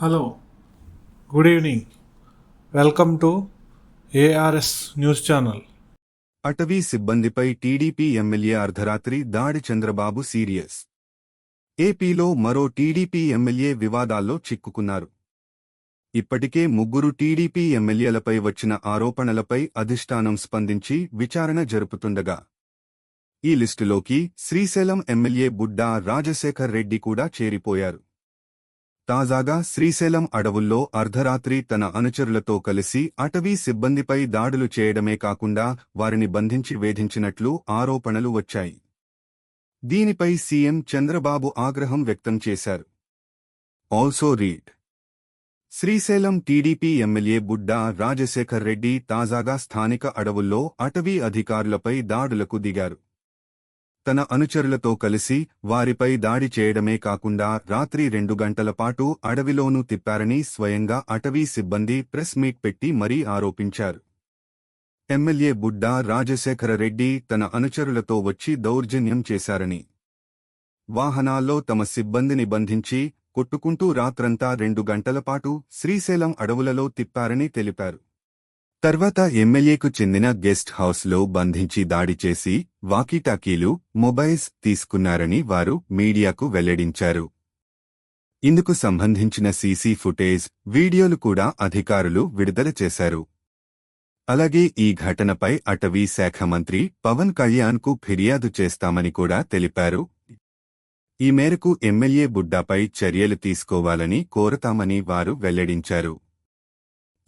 Hello good evening. Welcome to ARS news channel. అటవీ సిబ్బందిపై TDP MLA అర్ధరాత్రి దాడి చంద్రబాబు సీరియస్. ఏపీలో మరో టీడీపీ ఎమ్మెల్యే వివాదాల్లో చిక్కుకున్నారు. ఇప్పటికే ముగ్గురు టీడీపీ ఎమ్మెల్యేలపై వచ్చిన ఆరోపణలపై అధిష్టానం స్పందించి విచారణ జరుపుతుండగా. ఈ లిస్టులోకి శ్రీశైలం ఎమ్మెల్యే బుడ్డా రాజశేఖర్ రెడ్డి కూడా చేరిపోయారు. తాజాగా శ్రీశైలం అడవుల్లో అర్ధరాత్రి తన అనుచరులతో కలిసి అటవీ సిబ్బందిపై దాడులు చేయడమే కాకుండా వారిని బంధించి వేధించినట్లు ఆరోపణలు వచ్చాయి. దీనిపై సీఎం చంద్రబాబు ఆగ్రహం వ్యక్తం చేశారు. Also read. Srisailam TDP MLA Budda Rajasekhar Reddy తాజాగా స్థానిక అడవుల్లో అటవీ అధికారులపై దాడులకు దిగారు. తన అనుచరులతో కలిసి వారిపై దాడి చేయడమే కాకుండా రాత్రి రెండు గంటల పాటు అడవిలోనూ తిప్పారని స్వయంగా అటవీ సిబ్బంది ప్రెస్ మీట్ పెట్టి మరీ ఆరోపించారు. ఎమ్మెల్యే బుడ్డా రాజశేఖర రెడ్డి తన అనుచరులతో వచ్చి దౌర్జన్యం చేశారని. వాహనాల్లో తమ సిబ్బందిని బంధించి కొట్టుకుంటూ రాత్రంతా రెండు గంటల పాటు శ్రీశైలం అడవులలో తిప్పారని తెలిపారు. తర్వాత ఎమ్మెల్యేకు చెందిన గెస్ట్ హౌస్లో బంధించి దాడి చేసి వాకీటాకీలు మొబైల్స్ తీసుకున్నారని వారు మీడియాకు వెల్లడించారు. ఇందుకు సంబంధించిన సీసీ ఫుటేజ్ వీడియోలు కూడా అధికారులు విడుదల చేశారు. అలాగే ఈ ఘటనపై అటవీ శాఖ మంత్రి పవన్ కళ్యాణ్కు ఫిర్యాదు చేస్తామని కూడా తెలిపారు. ఈ మేరకు ఎమ్మెల్యే బుడ్డాపై చర్యలు తీసుకోవాలని కోరతామని వారు వెల్లడించారు.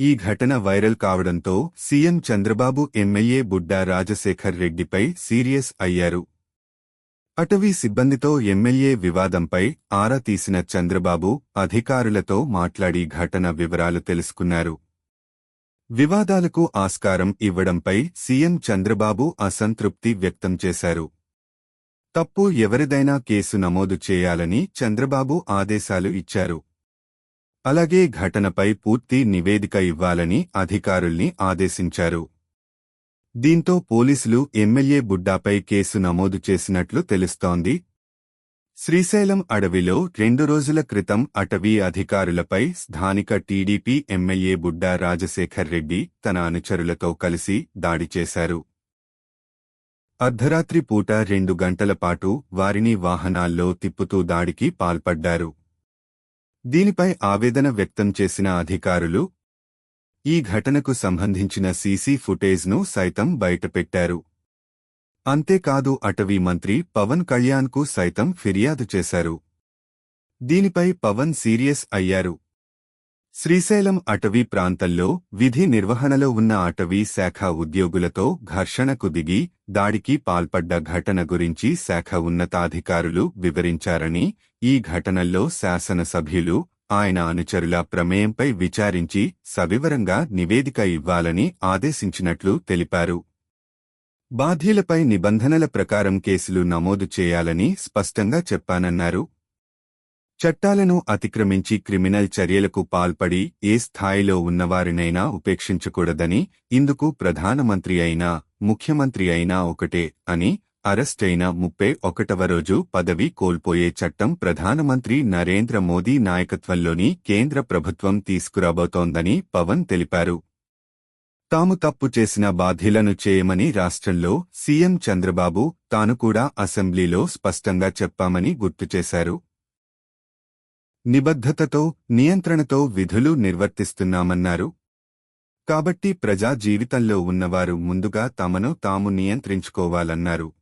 ఈ ఘటన వైరల్ కావడంతో సీఎం చంద్రబాబు ఎమ్మెల్యే బుడ్డా రాజశేఖర్ రెడ్డిపై సీరియస్ అయ్యారు. అటవీ సిబ్బందితో ఎమ్మెల్యే వివాదంపై ఆరా తీసిన చంద్రబాబు అధికారులతో మాట్లాడి ఘటన వివరాలు తెలుసుకున్నారు. వివాదాలకు ఆస్కారం ఇవ్వడంపై సీఎం చంద్రబాబు అసంతృప్తి వ్యక్తం చేశారు. తప్పు ఎవరిదైనా కేసు నమోదు చేయాలని చంద్రబాబు ఆదేశాలు ఇచ్చారు. అలాగే ఘటనపై పూర్తి నివేదిక ఇవ్వాలని అధికారుల్ని ఆదేశించారు. దీంతో పోలీసులు ఎమ్మెల్యే బుడ్డాపై కేసు నమోదు చేసినట్లు తెలుస్తోంది. శ్రీశైలం అడవిలో రెండు రోజుల క్రితం అటవీ అధికారులపై స్థానిక టీడీపీ ఎమ్మెల్యే బుడ్డా రాజశేఖర్ రెడ్డి తన అనుచరులతో కలిసి దాడి చేశారు. అర్ధరాత్రి పూట రెండు గంటల పాటు వారిని వాహనాల్లో తిప్పుతూ దాడికి పాల్పడ్డారు. దీనిపై ఆవేదన వ్యక్తం చేసిన అధికారులు ఈ ఘటనకు సంబంధించిన సీసీ ఫుటేజ్ను సైతం బయటపెట్టారు. అంతేకాదు అటవీ మంత్రి పవన్ కళ్యాణ్కు సైతం ఫిర్యాదు చేశారు. దీనిపై పవన్ సీరియస్ అయ్యారు. శ్రీశైలం అటవీ ప్రాంతంలో విధి నిర్వహణలో ఉన్న అటవీ శాఖ ఉద్యోగులతో ఘర్షణకు దిగి దాడికి పాల్పడ్డ ఘటన గురించి శాఖ ఉన్నతాధికారులు వివరించారని ఈ ఘటనల్లో శాసనసభ్యులు ఆయన అనుచరుల ప్రమేయంపై విచారించి సవివరంగా నివేదిక ఇవ్వాలని ఆదేశించినట్లు తెలిపారు. బాధ్యులపై నిబంధనల ప్రకారం కేసులు నమోదు చేయాలని స్పష్టంగా చెప్పానన్నారు. చట్టాలను అతిక్రమించి క్రిమినల్ చర్యలకు పాల్పడి ఏ స్థాయిలో ఉన్నవారినైనా ఉపేక్షించకూడదని ఇందుకు ప్రధానమంత్రి అయినా ముఖ్యమంత్రి అయినా ఒకటే అని అరెస్టైన ముప్పై ఒకటవ రోజు పదవి కోల్పోయే చట్టం ప్రధానమంత్రి నరేంద్ర మోదీ నాయకత్వంలోని కేంద్ర ప్రభుత్వం తీసుకురాబోతోందని పవన్ తెలిపారు. తాము తప్పు చేసిన బాధ్యులను చేయమని రాష్ట్రంలో సీఎం చంద్రబాబు తాను కూడా అసెంబ్లీలో స్పష్టంగా చెప్పామని గుర్తు చేశారు. నిబద్ధతతో నియంత్రణతో విధులు నిర్వర్తిస్తున్నామన్నారు. కాబట్టి ప్రజా జీవితంలో ఉన్నవారు ముందుగా తమను తాము నియంత్రించుకోవాలన్నారు.